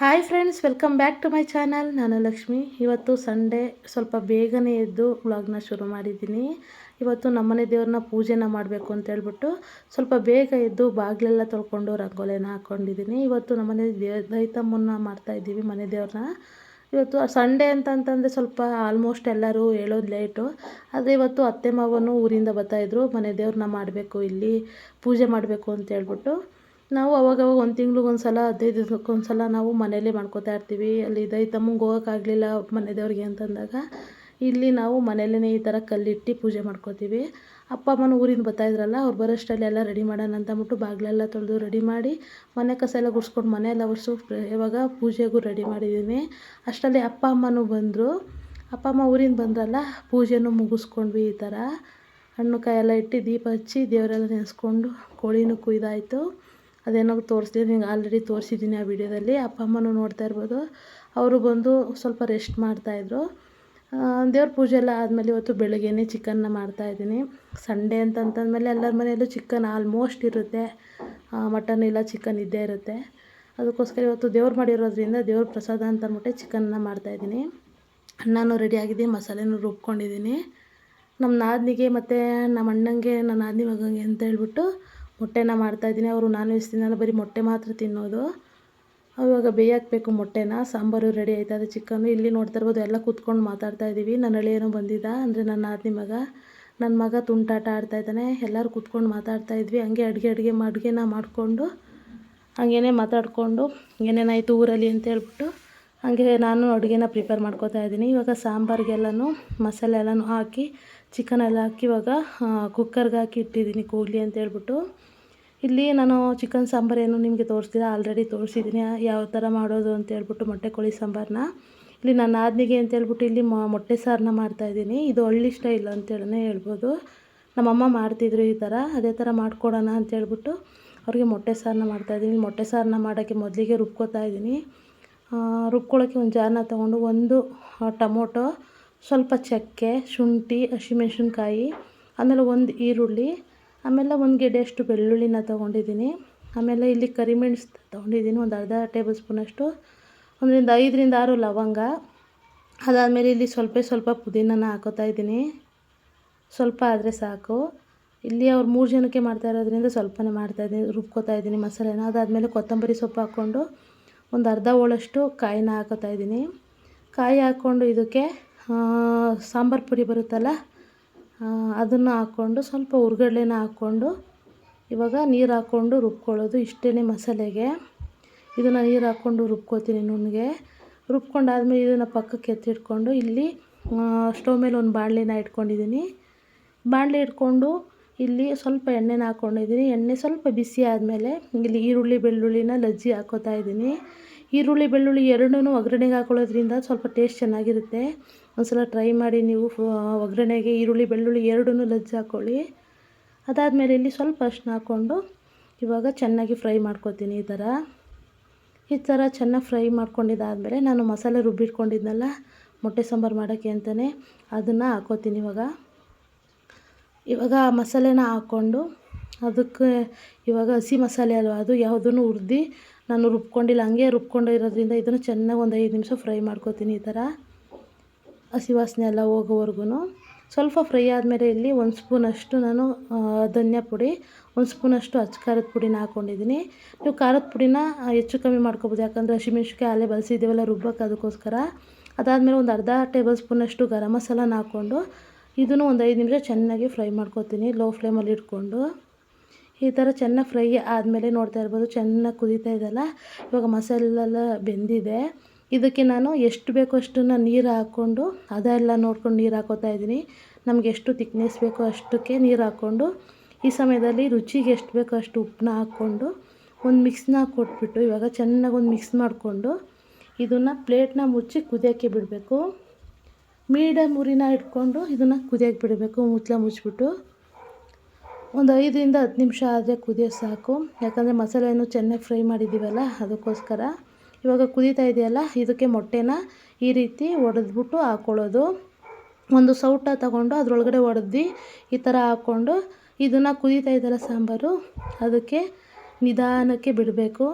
Hi friends welcome back to my channel ನಾನು ಲಕ್ಷ್ಮಿ. ಇವತ್ತು Sunday ಸ್ವಲ್ಪ ಬೇಗನೆ ಎದ್ದು ವ್ಲಾಗ್ನ ಶುರು ಮಾಡಿದ್ದೀನಿ. ಇವತ್ತು ನಮ್ಮನೆ ದೇವ್ರನ್ನ ಪೂಜೆನ ಮಾಡಬೇಕು ಅಂತ ಹೇಳ್ಬಿಟ್ಟು ಸ್ವಲ್ಪ ಬೇಗ ಎದ್ದು ಬಾಗಿಲೆಲ್ಲ ತೊಳ್ಕೊಂಡು ರಂಗೋಲಿನ ಹಾಕ್ಕೊಂಡಿದ್ದೀನಿ ಇವತ್ತು ನಮ್ಮನೆ ದೇವ ಮಾಡ್ತಾ ಇದ್ದೀವಿ ಮನೆ ದೇವ್ರನ್ನ. ಇವತ್ತು ಸಂಡೇ ಅಂತಂತಂದರೆ ಸ್ವಲ್ಪ ಆಲ್ಮೋಸ್ಟ್ ಎಲ್ಲರೂ ಹೇಳೋದು ಲೇಟು ಆದರೆ ಇವತ್ತು ಅತ್ತೆ ಮಾವನು ಊರಿಂದ ಬರ್ತಾಯಿದ್ರು ಮನೆ ದೇವ್ರನ್ನ ಮಾಡಬೇಕು, ಇಲ್ಲಿ ಪೂಜೆ ಮಾಡಬೇಕು ಅಂತ ಹೇಳ್ಬಿಟ್ಟು. ನಾವು ಅವಾಗವಾಗ ಒಂದು ತಿಂಗ್ಳಿಗೆ ಒಂದು ಸಲ ಹದಿನೈದು ದಿವ್ಸಕ್ಕೆ ಸಲ ನಾವು ಮನೆಯಲ್ಲೇ ಮಾಡ್ಕೋತಾ ಇರ್ತೀವಿ. ಅಲ್ಲಿ ದೈತಮ್ಮಂಗೆ ಹೋಗೋಕ್ಕಾಗಲಿಲ್ಲ ಮನೆ ದೇವರಿಗೆ ಅಂತಂದಾಗ, ಇಲ್ಲಿ ನಾವು ಮನೆಯಲ್ಲೇ ಈ ಥರ ಕಲ್ಲಿಟ್ಟು ಪೂಜೆ ಮಾಡ್ಕೋತೀವಿ. ಅಪ್ಪ ಅಮ್ಮನ ಊರಿಂದ ಬರ್ತಾಯಿದ್ರಲ್ಲ ಅವ್ರು ಬರೋಷ್ಟರಲ್ಲಿ ಎಲ್ಲ ರೆಡಿ ಮಾಡೋಣ ಅಂತ ಅಂದ್ಬಿಟ್ಟು ಬಾಗಿಲೆಲ್ಲ ತೊಳೆದು ರೆಡಿ ಮಾಡಿ, ಮನೆ ಕಸ ಎಲ್ಲ ಗುಡಿಸ್ಕೊಂಡು ಮನೆ ಎಲ್ಲ ಒರೆಸು, ಇವಾಗ ಪೂಜೆಗೂ ರೆಡಿ ಮಾಡಿದ್ದೀನಿ ಅಷ್ಟರಲ್ಲಿ ಅಪ್ಪ ಅಮ್ಮನೂ ಬಂದರು. ಅಪ್ಪ ಅಮ್ಮ ಊರಿಂದ ಬಂದ್ರಲ್ಲ, ಪೂಜೆನೂ ಮುಗಿಸ್ಕೊಂಡ್ವಿ ಈ ಥರ ಹಣ್ಣು ಕಾಯೆಲ್ಲ ಇಟ್ಟು ದೀಪ ಹಚ್ಚಿ ದೇವರೆಲ್ಲ ನೆನೆಸ್ಕೊಂಡು ಕೋಳಿನೂ ಕುಯ್ದಾಯಿತು. ಅದೇನೋ ತೋರಿಸ್ದೆ, ನಿಂಗೆ ಆಲ್ರೆಡಿ ತೋರಿಸಿದ್ದೀನಿ ಆ ವಿಡಿಯೋದಲ್ಲಿ. ಅಪ್ಪ ಅಮ್ಮನೂ ನೋಡ್ತಾ ಇರ್ಬೋದು. ಅವರು ಬಂದು ಸ್ವಲ್ಪ ರೆಸ್ಟ್ ಮಾಡ್ತಾಯಿದ್ರು ದೇವ್ರ ಪೂಜೆ ಎಲ್ಲ ಆದಮೇಲೆ ಇವತ್ತು ಬೆಳಗ್ಗೆನೇ ಚಿಕನ್ನ ಮಾಡ್ತಾಯಿದ್ದೀನಿ ಸಂಡೇ ಅಂತಂತಂದಮೇಲೆ ಎಲ್ಲರ ಮನೆಯಲ್ಲೂ ಚಿಕನ್ ಆಲ್ಮೋಸ್ಟ್ ಇರುತ್ತೆ. ಮಟನ್ ಇಲ್ಲ ಚಿಕನ್ ಇದ್ದೇ ಇರುತ್ತೆ. ಅದಕ್ಕೋಸ್ಕರ ಇವತ್ತು ದೇವ್ರು ಮಾಡಿರೋದ್ರಿಂದ ದೇವ್ರ ಪ್ರಸಾದ ಅಂತ ಅಂದ್ಬಿಟ್ಟು ಚಿಕನ್ನ ಮಾಡ್ತಾಯಿದ್ದೀನಿ ಅನ್ನನೂ ರೆಡಿಯಾಗಿದೆ ಮಸಾಲೆನೂ ರುಬ್ಕೊಂಡಿದ್ದೀನಿ. ನಮ್ಮ ನಾದಿನಿಗೆ ಮತ್ತು ನಮ್ಮ ಅಣ್ಣಂಗೆ, ನನ್ನ ನಾದಿನಿ ಮಗಂಗೆ ಅಂತ ಹೇಳ್ಬಿಟ್ಟು ಮೊಟ್ಟೆನ ಮಾಡ್ತಾಯಿದ್ದೀನಿ ಅವರು ನಾನ್ ವೆಜ್ ತಿನ್ನಲ್ಲ ಬರೀ ಮೊಟ್ಟೆ ಮಾತ್ರ ತಿನ್ನೋದು. ಇವಾಗ ಬೇಯಾಕಬೇಕು ಮೊಟ್ಟೆನ. ಸಾಂಬಾರು ರೆಡಿ ಆಯ್ತದೆ ಚಿಕನ್ನು ಇಲ್ಲಿ ನೋಡ್ತಾ ಇರ್ಬೋದು. ಎಲ್ಲ ಕೂತ್ಕೊಂಡು ಮಾತಾಡ್ತಾ ಇದ್ದೀವಿ. ನನ್ನ ಹಳೆಯೇನೋ ಬಂದಿದ್ದ. ಅಂದರೆ ನನ್ನ ನಾದಿನಿ ಮಗ. ನನ್ನ ಮಗ ತುಂಟಾಟ ಆಡ್ತಾಯಿದ್ದಾನೆ ಎಲ್ಲರೂ ಕೂತ್ಕೊಂಡು ಮಾತಾಡ್ತಾ ಇದ್ವಿ. ಹಂಗೆ ಅಡುಗೆ ಅಡುಗೆ ಅಡುಗೆನ ಮಾಡಿಕೊಂಡು ಹಂಗೇನೆ ಮಾತಾಡಿಕೊಂಡು ಏನೇನಾಯಿತು ಊರಲ್ಲಿ ಅಂತ ಹೇಳ್ಬಿಟ್ಟು ಹಂಗೆ ನಾನು ಅಡುಗೆನ ಪ್ರಿಪೇರ್ ಮಾಡ್ಕೋತಾ ಇದ್ದೀನಿ. ಇವಾಗ ಸಾಂಬಾರಿಗೆಲ್ಲನೂ ಮಸಾಲೆ ಎಲ್ಲನೂ ಹಾಕಿ ಚಿಕನ್ ಎಲ್ಲ ಹಾಕಿ ಇವಾಗ ಕುಕ್ಕರ್ಗೆ ಹಾಕಿ ಇಟ್ಟಿದ್ದೀನಿ ಕೂಗಲಿ ಅಂತ ಹೇಳ್ಬಿಟ್ಟು. ಇಲ್ಲಿ ನಾನು ಚಿಕನ್ ಸಾಂಬಾರೇನು ನಿಮಗೆ ತೋರಿಸ್ತೀನಿ ಆಲ್ರೆಡಿ ತೋರಿಸಿದ್ದೀನಿ ಯಾವ ಥರ ಮಾಡೋದು ಅಂತ ಹೇಳ್ಬಿಟ್ಟು ಮೊಟ್ಟೆ ಕೋಳಿ ಸಾಂಬಾರನ್ನ ಇಲ್ಲಿ ನಾನು ಆದ್ನಿಗೆ ಅಂತ ಹೇಳ್ಬಿಟ್ಟು ಇಲ್ಲಿ ಮೊಟ್ಟೆ ಸಾರನ್ನ ಮಾಡ್ತಾಯಿದ್ದೀನಿ ಇದು ಹಳ್ಳಿ ಸ್ಟೈಲ್ ಅಂತೇಳೇ ಹೇಳ್ಬೋದು. ನಮ್ಮಮ್ಮ ಮಾಡ್ತಿದ್ರು ಈ ಥರ ಅದೇ ಥರ ಮಾಡ್ಕೊಡೋಣ ಅಂತೇಳ್ಬಿಟ್ಟು ಅವ್ರಿಗೆ ಮೊಟ್ಟೆ ಸಾರನ್ನ ಮಾಡ್ತಾಯಿದ್ದೀನಿ ಮೊಟ್ಟೆ ಸಾರನ್ನ ಮಾಡೋಕ್ಕೆ ಮೊದಲಿಗೆ ರುಬ್ಕೋತಾ ಇದ್ದೀನಿ. ರುಬ್ಕೊಳ್ಳೋಕ್ಕೆ ಒಂದು ಜಾರನ್ನ ತೊಗೊಂಡು ಒಂದು ಟೊಮೊಟೊ, ಸ್ವಲ್ಪ ಚಕ್ಕೆ, ಶುಂಠಿ, ಹಸಿಮೆಣ್ಸಿನ್ಕಾಯಿ, ಆಮೇಲೆ ಒಂದು ಈರುಳ್ಳಿ ಆಮೇಲೆ ಒಂದು ಗೆಡ್ಡೆಯಷ್ಟು ಬೆಳ್ಳುಳ್ಳಿನ ತೊಗೊಂಡಿದ್ದೀನಿ. ಆಮೇಲೆ ಇಲ್ಲಿ ಕರಿಮೆಣಸು ತೊಗೊಂಡಿದ್ದೀನಿ, ಒಂದು ಅರ್ಧ ಟೇಬಲ್ ಸ್ಪೂನಷ್ಟು ಒಂದರಿಂದ ಐದರಿಂದ ಆರು ಲವಂಗ. ಅದಾದಮೇಲೆ ಇಲ್ಲಿ ಸ್ವಲ್ಪ ಸ್ವಲ್ಪ ಪುದೀನನ ಹಾಕೋತಾ ಇದ್ದೀನಿ. ಸ್ವಲ್ಪ ಆದರೆ ಸಾಕು. ಇಲ್ಲಿ ಅವ್ರು ಮೂರು ಜನಕ್ಕೆ ಮಾಡ್ತಾ ಇರೋದ್ರಿಂದ ಸ್ವಲ್ಪನೇ ಮಾಡ್ತಾಯಿದ್ದೀನಿ ರುಬ್ಕೋತಾ ಇದ್ದೀನಿ ಮಸಾಲೆನ. ಅದಾದಮೇಲೆ ಕೊತ್ತಂಬರಿ ಸೊಪ್ಪು ಹಾಕ್ಕೊಂಡು ಒಂದು ಅರ್ಧ ಹೋಳಷ್ಟು ಕಾಯಿನ ಹಾಕೋತಾ ಇದ್ದೀನಿ. ಕಾಯಿ ಹಾಕ್ಕೊಂಡು ಇದಕ್ಕೆ ಸಾಂಬಾರು ಪುಡಿ ಬರುತ್ತಲ್ಲ ಅದನ್ನು ಹಾಕ್ಕೊಂಡು ಸ್ವಲ್ಪ ಹುರ್ಗಡ್ಲೆನ ಹಾಕ್ಕೊಂಡು ಇವಾಗ ನೀರು ಹಾಕ್ಕೊಂಡು ರುಬ್ಕೊಳ್ಳೋದು ಇಷ್ಟೇ ಮಸಾಲೆಗೆ. ಇದನ್ನು ನೀರು ಹಾಕ್ಕೊಂಡು ರುಬ್ಕೋತೀನಿ ನುಣ್ಣಗೆ ರುಬ್ಕೊಂಡಾದ್ಮೇಲೆ ಇದನ್ನು ಪಕ್ಕಕ್ಕೆ ಎತ್ತಿಟ್ಕೊಂಡು ಇಲ್ಲಿ ಸ್ಟವ್ ಮೇಲೆ ಒಂದು ಬಾಣಲಿನ ಇಟ್ಕೊಂಡಿದ್ದೀನಿ ಬಾಣಲೆ ಇಟ್ಕೊಂಡು ಇಲ್ಲಿ ಸ್ವಲ್ಪ ಎಣ್ಣೆನ ಹಾಕ್ಕೊಂಡಿದ್ದೀನಿ ಎಣ್ಣೆ ಸ್ವಲ್ಪ ಬಿಸಿ ಆದಮೇಲೆ ಇಲ್ಲಿ ಈರುಳ್ಳಿ ಬೆಳ್ಳುಳ್ಳಿನ ಲಜ್ಜಿ ಹಾಕೋತಾ ಇದ್ದೀನಿ ಈರುಳ್ಳಿ ಬೆಳ್ಳುಳ್ಳಿ ಎರಡನ್ನೂ ಒಗ್ಗರಣೆಗೆ ಹಾಕೊಳ್ಳೋದ್ರಿಂದ ಸ್ವಲ್ಪ ಟೇಸ್ಟ್ ಚೆನ್ನಾಗಿರುತ್ತೆ. ಒಂದು ಸಲ ಟ್ರೈ ಮಾಡಿ ನೀವು ಒಗ್ಗರಣೆಗೆ ಈರುಳ್ಳಿ, ಬೆಳ್ಳುಳ್ಳಿ ಎರಡೂ ಲಜ್ಜಿ ಹಾಕ್ಕೊಳ್ಳಿ ಅದಾದಮೇಲೆ ಇಲ್ಲಿ ಸ್ವಲ್ಪ ಅರ್ಶಿನ ಹಾಕ್ಕೊಂಡು ಇವಾಗ ಚೆನ್ನಾಗಿ ಫ್ರೈ ಮಾಡ್ಕೊತೀನಿ ಈ ಥರ. ಈ ಥರ ಚೆನ್ನಾಗಿ ಫ್ರೈ ಮಾಡ್ಕೊಂಡಿದ್ದಾದಮೇಲೆ ನಾನು ಮಸಾಲೆ ರುಬ್ಬಿಟ್ಕೊಂಡಿದ್ನಲ್ಲ, ಮೊಟ್ಟೆ ಸಾಂಬಾರು ಮಾಡೋಕ್ಕೆ ಅಂತಲೇ ಅದನ್ನು ಹಾಕೋತೀನಿ ಇವಾಗ. ಇವಾಗ ಮಸಾಲೆನ ಹಾಕ್ಕೊಂಡು ಅದಕ್ಕೆ ಇವಾಗ ಹಸಿ ಮಸಾಲೆ ಅಲ್ವಾ, ಅದು ಯಾವುದನ್ನು ಹುರಿದು ನಾನು ರುಬ್ಕೊಂಡಿಲ್ಲ, ಹಂಗೆ ರುಬ್ಕೊಂಡಿರೋದ್ರಿಂದ ಇದನ್ನು ಚೆನ್ನಾಗಿ ಒಂದು ಐದು ನಿಮಿಷ ಫ್ರೈ ಮಾಡ್ಕೊತೀನಿ ಈ ಥರ. ಹಸಿ ವಾಸನೆ ಎಲ್ಲ ಹೋಗೋವರೆಗೂ ಸ್ವಲ್ಪ ಫ್ರೈ ಆದಮೇಲೆ ಇಲ್ಲಿ ಒಂದು ಸ್ಪೂನಷ್ಟು ನಾನು ಧನಿಯಾ ಪುಡಿ, ಒಂದು ಸ್ಪೂನಷ್ಟು ಅಚ್ಚ ಖಾರದ ಪುಡಿನ ಹಾಕ್ಕೊಂಡಿದ್ದೀನಿ ನೀವು ಖಾರದ ಪುಡಿನ ಹೆಚ್ಚು ಕಮ್ಮಿ ಮಾಡ್ಕೊಬೋದು. ಯಾಕಂದರೆ ಹಸಿಮೆಣ್ಸಿಕಾಯಿ ಅಲ್ಲೇ ಬಳಸಿದ್ದೀವಲ್ಲ ರುಬ್ಬಕ್ಕೆ ಅದಕ್ಕೋಸ್ಕರ. ಅದಾದಮೇಲೆ ಒಂದು ಅರ್ಧ ಟೇಬಲ್ ಸ್ಪೂನಷ್ಟು ಗರಂ ಮಸಾಲನ ಹಾಕ್ಕೊಂಡು ಇದನ್ನು ಒಂದು ಐದು ನಿಮಿಷ ಚೆನ್ನಾಗಿ ಫ್ರೈ ಮಾಡ್ಕೊತೀನಿ ಲೋ ಫ್ಲೇಮಲ್ಲಿ ಇಟ್ಕೊಂಡು. ಈ ಥರ ಚೆನ್ನಾಗಿ ಫ್ರೈ ಆದಮೇಲೆ ನೋಡ್ತಾ ಇರ್ಬೋದು, ಚೆನ್ನಾಗಿ ಕುದೀತಾ ಇದೆಯಲ್ಲ ಇವಾಗ ಮಸಾಲೆಲ್ಲ ಬೆಂದಿದೆ. ಇದಕ್ಕೆ ನಾನು ಎಷ್ಟು ಬೇಕೋ ಅಷ್ಟನ್ನು ನೀರು ಹಾಕ್ಕೊಂಡು ಅದೆಲ್ಲ ನೋಡ್ಕೊಂಡು ನೀರು ಹಾಕೋತಾ ಇದ್ದೀನಿ. ನಮಗೆ ಎಷ್ಟು ತಿಕ್ನೆಸ್ ಬೇಕೋ ಅಷ್ಟಕ್ಕೆ ನೀರು ಹಾಕ್ಕೊಂಡು ಈ ಸಮಯದಲ್ಲಿ ರುಚಿಗೆ ಎಷ್ಟು ಬೇಕೋ ಅಷ್ಟು ಉಪ್ಪನ್ನ ಹಾಕ್ಕೊಂಡು ಒಂದು ಮಿಕ್ಸ್ನ ಕೊಟ್ಬಿಟ್ಟು ಇವಾಗ ಚೆನ್ನಾಗಿ ಒಂದು ಮಿಕ್ಸ್ ಮಾಡಿಕೊಂಡು ಇದನ್ನು ಪ್ಲೇಟ್ನ ಮುಚ್ಚಿ ಕುದಿಯೋಕ್ಕೆ ಬಿಡಬೇಕು. ಮೀಡಿಯಮ್ ಉರಿನ ಇಟ್ಕೊಂಡು ಇದನ್ನು ಕುದಿಯೋಕ್ಕೆ ಬಿಡಬೇಕು ಮುಚ್ಚಲ ಮುಚ್ಚಿಬಿಟ್ಟು. ಒಂದು ಐದರಿಂದ ಹತ್ತು ನಿಮಿಷ ಆದರೆ ಕುದಿಯೋ ಸಾಕು. ಯಾಕಂದರೆ ಮಸಾಲೆಯನ್ನು ಚೆನ್ನಾಗಿ ಫ್ರೈ ಮಾಡಿದ್ದೀವಲ್ಲ, ಅದಕ್ಕೋಸ್ಕರ. ಇವಾಗ ಕುದೀತಾ ಇದೆಯಲ್ಲ, ಇದಕ್ಕೆ ಮೊಟ್ಟೆನ ಈ ರೀತಿ ಒಡೆದ್ಬಿಟ್ಟು ಹಾಕ್ಕೊಳ್ಳೋದು ಒಂದು ಸೌಟ ತಗೊಂಡು ಅದರೊಳಗಡೆ ಒಡೆದು ಈ ಥರ ಹಾಕ್ಕೊಂಡು ಇದನ್ನು ಕುದೀತಾ ಇದೆಯಲ್ಲ ಸಾಂಬಾರು? ಅದಕ್ಕೆ ನಿಧಾನಕ್ಕೆ ಬಿಡಬೇಕು.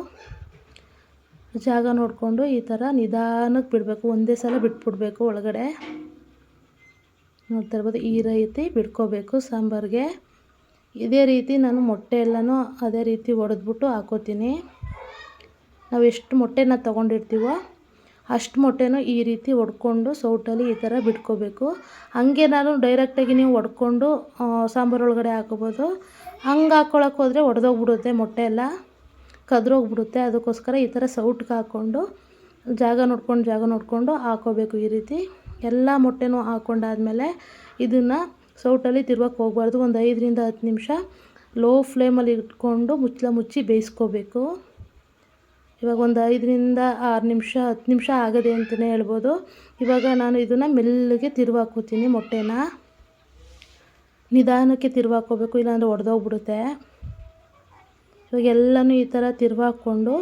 ಜಾಗ ನೋಡಿಕೊಂಡು ಈ ಥರ ನಿಧಾನಕ್ಕೆ ಬಿಡಬೇಕು. ಒಂದೇ ಸಲ ಬಿಟ್ಬಿಡ್ಬೇಕು ಒಳಗಡೆ. ನೋಡ್ತಾ ಇರ್ಬೋದು, ಈ ರೀತಿ ಬಿಡ್ಕೋಬೇಕು ಸಾಂಬಾರಿಗೆ. ಇದೇ ರೀತಿ ನಾನು ಮೊಟ್ಟೆ ಎಲ್ಲನೂ ಅದೇ ರೀತಿ ಒಡೆದ್ಬಿಟ್ಟು ಹಾಕೋತೀನಿ. ನಾವು ಎಷ್ಟು ಮೊಟ್ಟೆನ ತೊಗೊಂಡಿರ್ತೀವೋ ಅಷ್ಟು ಮೊಟ್ಟೆನೂ ಈ ರೀತಿ ಒಡ್ಕೊಂಡು ಸೌಟಲ್ಲಿ ಈ ಥರ ಬಿಟ್ಕೋಬೇಕು. ಹಾಗೆ ನಾನು ಡೈರೆಕ್ಟಾಗಿ ನೀವು ಒಡ್ಕೊಂಡು ಸಾಂಬಾರು ಒಳಗಡೆ ಹಾಕೋಬೋದು. ಹಂಗೆ ಹಾಕ್ಕೊಳಕ್ಕೆ ಹೋದರೆ ಒಡೆದೋಗ್ಬಿಡುತ್ತೆ ಮೊಟ್ಟೆ ಎಲ್ಲ, ಕದ್ರೋಗ್ಬಿಡುತ್ತೆ. ಅದಕ್ಕೋಸ್ಕರ ಈ ಥರ ಸೌಟ್ಗೆ ಹಾಕ್ಕೊಂಡು, ಜಾಗ ನೋಡ್ಕೊಂಡು, ಜಾಗ ನೋಡಿಕೊಂಡು ಹಾಕೋಬೇಕು ಈ ರೀತಿ. ಎಲ್ಲ ಮೊಟ್ಟೆನೂ ಹಾಕ್ಕೊಂಡಾದಮೇಲೆ ಇದನ್ನು ಸೌಟಲ್ಲಿ ತಿರುವಕ್ಕೆ ಹೋಗ್ಬಾರ್ದು. ಒಂದು ಐದರಿಂದ ಹತ್ತು ನಿಮಿಷ ಲೋ ಫ್ಲೇಮಲ್ಲಿ ಇಟ್ಕೊಂಡು ಮುಚ್ಚಲ ಮುಚ್ಚಿ ಬೇಯಿಸ್ಕೋಬೇಕು. ಇವಾಗ ಒಂದು ಐದರಿಂದ ಆರು ನಿಮಿಷ, ಹತ್ತು ನಿಮಿಷ ಆಗದೆ ಅಂತಲೇ ಹೇಳ್ಬೋದು. ಇವಾಗ ನಾನು ಇದನ್ನು ಮೆಲ್ಲಗೆ ತಿರುವಾಕೋತೀನಿ ಮೊಟ್ಟೆನ. ನಿಧಾನಕ್ಕೆ ತಿರುವಾಕೋಬೇಕು, ಇಲ್ಲಾಂದರೆ ಒಡೆದೋಗ್ಬಿಡುತ್ತೆ. ಇವಾಗ ಎಲ್ಲನೂ ಈ ಥರ ತಿರುವಾಕ್ಕೊಂಡು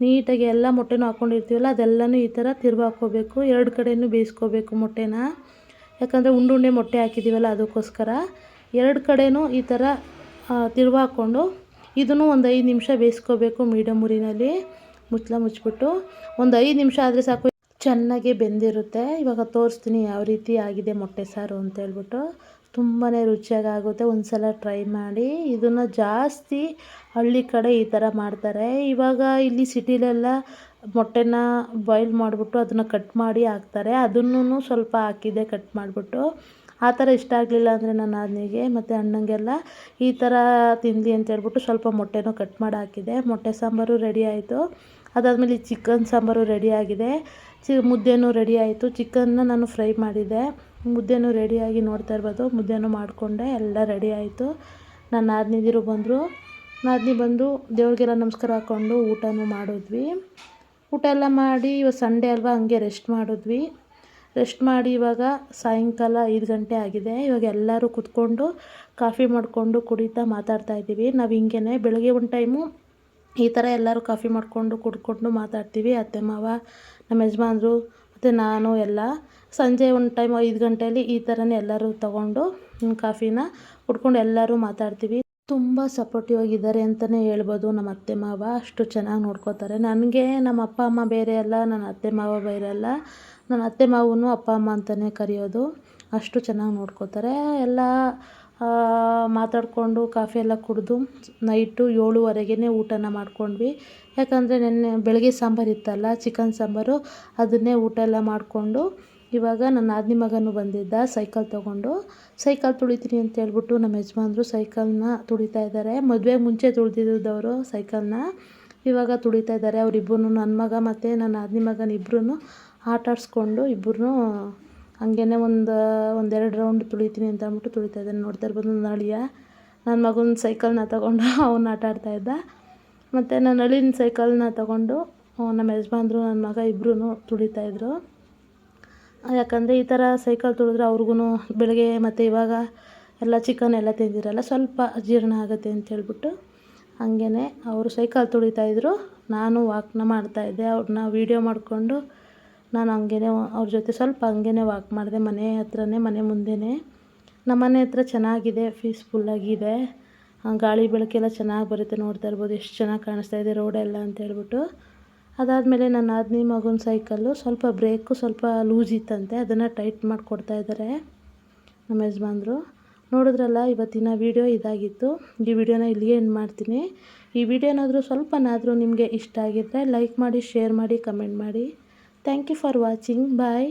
ನೀಟಾಗಿ ಎಲ್ಲ ಮೊಟ್ಟೆನೂ ಹಾಕ್ಕೊಂಡಿರ್ತೀವಲ್ಲ ಅದೆಲ್ಲನೂ ಈ ಥರ ತಿರುವಾಕೋಬೇಕು. ಎರಡು ಕಡೆಯೂ ಬೇಯಿಸ್ಕೋಬೇಕು ಮೊಟ್ಟೆನ. ಯಾಕಂದರೆ ಉಂಡುಂಡೆ ಮೊಟ್ಟೆ ಹಾಕಿದ್ದೀವಲ್ಲ ಅದಕ್ಕೋಸ್ಕರ. ಎರಡು ಕಡೆಯೂ ಈ ಥರ ತಿರುವಾಕೊಂಡು ಇದನ್ನು ಒಂದು ಐದು ನಿಮಿಷ ಬೇಯಿಸ್ಕೋಬೇಕು ಮೀಡಿಯಮ್ ಉರಿನಲ್ಲಿ. ಮುಚ್ಚಲ ಮುಚ್ಚಿಬಿಟ್ಟು ಒಂದು ಐದು ನಿಮಿಷ ಆದರೆ ಸಾಕು. ಚೆನ್ನಾಗಿ ಬೆಂದಿರುತ್ತೆ. ಇವಾಗ ತೋರಿಸ್ತೀನಿ ಯಾವ ರೀತಿ ಆಗಿದೆ ಮೊಟ್ಟೆ ಸಾರು ಅಂತ ಹೇಳ್ಬಿಟ್ಟು. ತುಂಬಾ ರುಚಿಯಾಗಿ ಆಗುತ್ತೆ. ಒಂದು ಸಲ ಟ್ರೈ ಮಾಡಿ. ಇದನ್ನು ಜಾಸ್ತಿ ಹಳ್ಳಿ ಕಡೆ ಈ ಥರ ಮಾಡ್ತಾರೆ. ಇವಾಗ ಇಲ್ಲಿ ಸಿಟಿಲೆಲ್ಲ ಮೊಟ್ಟೆನ ಬಾಯ್ಲ್ ಮಾಡಿಬಿಟ್ಟು ಅದನ್ನು ಕಟ್ ಮಾಡಿ ಹಾಕ್ತಾರೆ. ಅದನ್ನೂ ಸ್ವಲ್ಪ ಹಾಕಿದೆ ಕಟ್ ಮಾಡಿಬಿಟ್ಟು. ಆ ಥರ ಇಷ್ಟ ಆಗಲಿಲ್ಲ ಅಂದರೆ ನನ್ನ ಅದನಿಗೆ ಮತ್ತು ಅಣ್ಣಂಗೆಲ್ಲ ಈ ಥರ ಅಂತ ಹೇಳ್ಬಿಟ್ಟು ಸ್ವಲ್ಪ ಮೊಟ್ಟೆನೂ ಕಟ್ ಮಾಡಿ ಹಾಕಿದೆ. ಮೊಟ್ಟೆ ಸಾಂಬಾರು ರೆಡಿ ಆಯಿತು. ಅದಾದಮೇಲೆ ಚಿಕನ್ ಸಾಂಬಾರು ರೆಡಿ ಆಗಿದೆ. ಚಿ, ಮುದ್ದೆನೂ ರೆಡಿ ಆಯಿತು. ಚಿಕನ್ನ ನಾನು ಫ್ರೈ ಮಾಡಿದೆ. ಮುದ್ದೆನೂ ರೆಡಿಯಾಗಿ ನೋಡ್ತಾ ಇರ್ಬೋದು. ಮುದ್ದೆನೂ ಮಾಡಿಕೊಂಡೆ. ಎಲ್ಲ ರೆಡಿ ಆಯಿತು. ನನ್ನ ನಾದಿನಿದಿರು ಬಂದರು. ನಾದಿನಿ ಬಂದು ದೇವ್ರಿಗೆಲ್ಲ ನಮಸ್ಕಾರ ಹಾಕ್ಕೊಂಡು ಊಟನೂ ಮಾಡಿದ್ವಿ. ಊಟ ಎಲ್ಲ ಮಾಡಿ ಇವಾಗ ಸಂಡೇ ಅಲ್ವಾ, ಹಂಗೆ ರೆಸ್ಟ್ ಮಾಡಿದ್ವಿ. ರೆಸ್ಟ್ ಮಾಡಿ ಇವಾಗ ಸಾಯಂಕಾಲ ಐದು ಗಂಟೆ ಆಗಿದೆ. ಇವಾಗ ಎಲ್ಲರೂ ಕುತ್ಕೊಂಡು ಕಾಫಿ ಮಾಡಿಕೊಂಡು ಕುಡಿತಾ ಮಾತಾಡ್ತಾ ಇದ್ದೀವಿ. ನಾವು ಹಿಂಗೇ ಬೆಳಗ್ಗೆ ಒಂದು ಟೈಮು ಈ ಥರ ಎಲ್ಲರೂ ಕಾಫಿ ಮಾಡಿಕೊಂಡು ಕುಡ್ಕೊಂಡು ಮಾತಾಡ್ತೀವಿ. ಅತ್ತೆ, ಮಾವ ನಮ್ಮ ಯಜಮಾನ್ರು ಮತ್ತು ನಾನು ಎಲ್ಲ ಸಂಜೆ ಒಂದು ಟೈಮ್ ಐದು ಗಂಟೆಯಲ್ಲಿ ಈ ಥರನೇ ಎಲ್ಲರೂ ತಗೊಂಡು ಕಾಫಿನ ಕುಡ್ಕೊಂಡು ಎಲ್ಲರೂ ಮಾತಾಡ್ತೀವಿ. ತುಂಬ ಸಪೋರ್ಟಿವ್ ಆಗಿದ್ದಾರೆ ಅಂತಲೇ ಹೇಳ್ಬೋದು ನಮ್ಮ ಅತ್ತೆ ಮಾವ. ಅಷ್ಟು ಚೆನ್ನಾಗಿ ನೋಡ್ಕೋತಾರೆ. ನನಗೆ ನಮ್ಮ ಅಪ್ಪ ಅಮ್ಮ ಬೇರೆ ಅಲ್ಲ, ನನ್ನ ಅತ್ತೆ ಮಾವ ಬೇರೆ ಅಲ್ಲ. ನನ್ನ ಅತ್ತೆ ಮಾವನು ಅಪ್ಪ ಅಮ್ಮ ಅಂತಲೇ ಕರೆಯೋದು. ಅಷ್ಟು ಚೆನ್ನಾಗಿ ನೋಡ್ಕೋತಾರೆ. ಎಲ್ಲ ಮಾತಾಡಿಕೊಂಡು ಕಾಫಿ ಎಲ್ಲ ಕುಡಿದು ನೈಟು ಏಳುವರೆಗೆ ಊಟನ ಮಾಡ್ಕೊಂಡ್ವಿ. ಯಾಕಂದರೆ ನೆನ್ನೆ ಬೆಳಗ್ಗೆ ಸಾಂಬಾರು ಇತ್ತಲ್ಲ, ಚಿಕನ್ ಸಾಂಬಾರು, ಅದನ್ನೇ ಊಟ ಎಲ್ಲ ಮಾಡಿಕೊಂಡು ಇವಾಗ ನನ್ನ ಆದ್ನಿ ಮಗನೂ ಬಂದಿದ್ದ ಸೈಕಲ್ ತೊಗೊಂಡು. ಸೈಕಲ್ ತುಳಿತೀನಿ ಅಂತ ಹೇಳ್ಬಿಟ್ಟು ನಮ್ಮ ಯಜಮಾನ್ರು ಸೈಕಲ್ನ ತುಳಿತಾ ಇದ್ದಾರೆ ಮದುವೆ ಮುಂಚೆ ತುಳಿದಿದ್ದವರು ಸೈಕಲ್ನ ಇವಾಗ ತುಳಿತಾ ಇದ್ದಾರೆ ಅವರಿಬ್ಬರು ನನ್ನ ಮಗ ಮತ್ತು ನನ್ನ ಆದ್ನಿ ಮಗನ ಇಬ್ಬರೂ ಆಟ ಆಡಿಸ್ಕೊಂಡು ಇಬ್ಬರೂ ಹಂಗೇ ಒಂದು, ಒಂದೆರಡು ರೌಂಡ್ ತುಳಿತೀನಿ ಅಂತ ಅಂದ್ಬಿಟ್ಟು ತುಳಿತಾ ಇದ್ದಾನೆ ನೋಡ್ತಾ ಇರ್ಬೋದು ನನ್ನ ಅಳಿಯ. ನನ್ನ ಮಗನ ಸೈಕಲ್ನ ತಗೊಂಡು ಅವನು ಆಟ ಇದ್ದ. ಮತ್ತು ನನ್ನ ಅಳಿನ ಸೈಕಲ್ನ ತಗೊಂಡು ನಮ್ಮ ಯಜಮಾನ್ರು, ನನ್ನ ಮಗ ಇಬ್ಬರೂ ತುಳಿತಾಯಿದ್ರು ಯಾಕಂದರೆ ಈ ಥರ ಸೈಕಲ್ ತುಳಿದ್ರೆ ಅವ್ರಿಗೂ ಬೆಳಗ್ಗೆ ಮತ್ತು ಇವಾಗ ಎಲ್ಲ ಚಿಕನ್ ಎಲ್ಲ ತಿಂದಿರಲ್ಲ, ಸ್ವಲ್ಪ ಜೀರ್ಣ ಆಗುತ್ತೆ ಅಂತ ಹೇಳ್ಬಿಟ್ಟು ಹಂಗೇ ಅವರು ಸೈಕಲ್ ತುಳಿತಾಯಿದ್ರು ನಾನು ವಾಕ್ನ ಮಾಡ್ತಾಯಿದ್ದೆ ಅವ್ರನ್ನ ವೀಡಿಯೋ ಮಾಡಿಕೊಂಡು ನಾನು ಹಂಗೇ ಅವ್ರ ಜೊತೆ ಸ್ವಲ್ಪ ಹಂಗೇ ವಾಕ್ ಮಾಡಿದೆ, ಮನೆ ಹತ್ರನೇ, ಮನೆ ಮುಂದೆಯೇ ನಮ್ಮ ಮನೆ ಹತ್ರ ಚೆನ್ನಾಗಿದೆ ಪೀಸ್ಫುಲ್ಲಾಗಿದೆ ಗಾಳಿ ಬೆಳಕೆಲ್ಲ ಚೆನ್ನಾಗಿ ಬರುತ್ತೆ ನೋಡ್ತಾ ಇರ್ಬೋದು, ಎಷ್ಟು ಚೆನ್ನಾಗಿ ಕಾಣಿಸ್ತಾ ಇದೆ ರೋಡೆಲ್ಲ ಅಂತ ಹೇಳ್ಬಿಟ್ಟು. ಅದಾದಮೇಲೆ ನನ್ನ ಆದ್ನಿ ಮಗನ ಸೈಕಲ್ಲು ಸ್ವಲ್ಪ ಬ್ರೇಕು ಸ್ವಲ್ಪ ಲೂಸ್ ಇತ್ತಂತೆ, ಅದನ್ನು ಟೈಟ್ ಮಾಡಿಕೊಡ್ತಾ ಇದ್ದಾರೆ ನಮ್ಮ ಯಜಮಾನ್ರು. ನೋಡಿದ್ರಲ್ಲ, ಇವತ್ತಿನ ವೀಡಿಯೋ ಇದಾಗಿತ್ತು. ಈ ವಿಡಿಯೋನ ಇಲ್ಲಿಗೆ ಎಂಡ್ ಮಾಡ್ತೀನಿ. ಈ ವಿಡಿಯೋನಾದರೂ ಸ್ವಲ್ಪನಾದರೂ ನಿಮಗೆ ಇಷ್ಟ ಆಗಿದ್ದರೆ ಲೈಕ್ ಮಾಡಿ ಶೇರ್ ಮಾಡಿ ಕಮೆಂಟ್ ಮಾಡಿ. Thank you for watching bye